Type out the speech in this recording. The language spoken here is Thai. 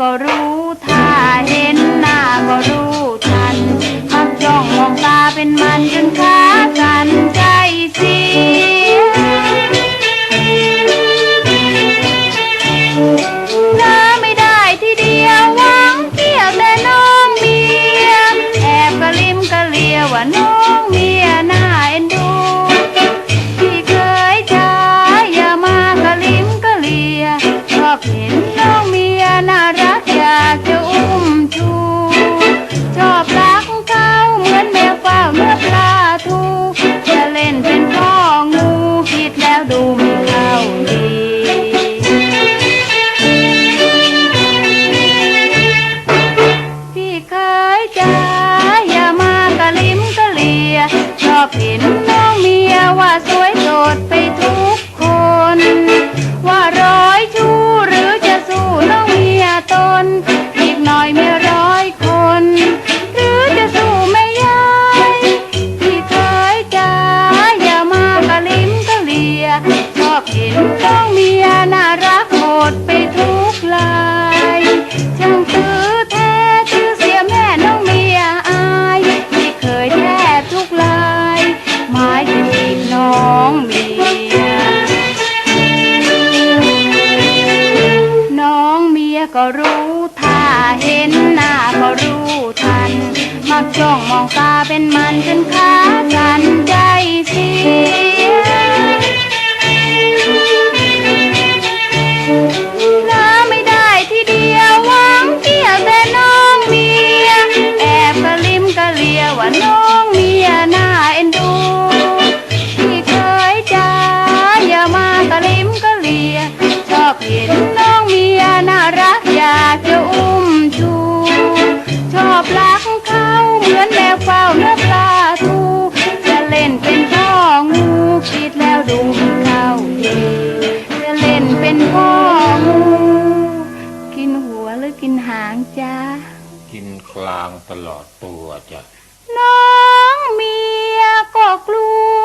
ก็รู้ถ้าเห็นหน้าก็รู้ทันมักจ้องมองตาเป็นมันจนค้ากันใจเสียน้าไม่ได้ที่เดียวหวังเที่ยวแต่น้องเมีย แอบกระลิมกระเลียวว่าน้องเมียหน้าเอ็น ก็รู้ถ้าเห็นหน้าก็รู้ทัน มักจ้องมองตาเป็นมันจนค้าางจ้ากินกลางตลอดตัวจ้ะน้องเมียก็กลัว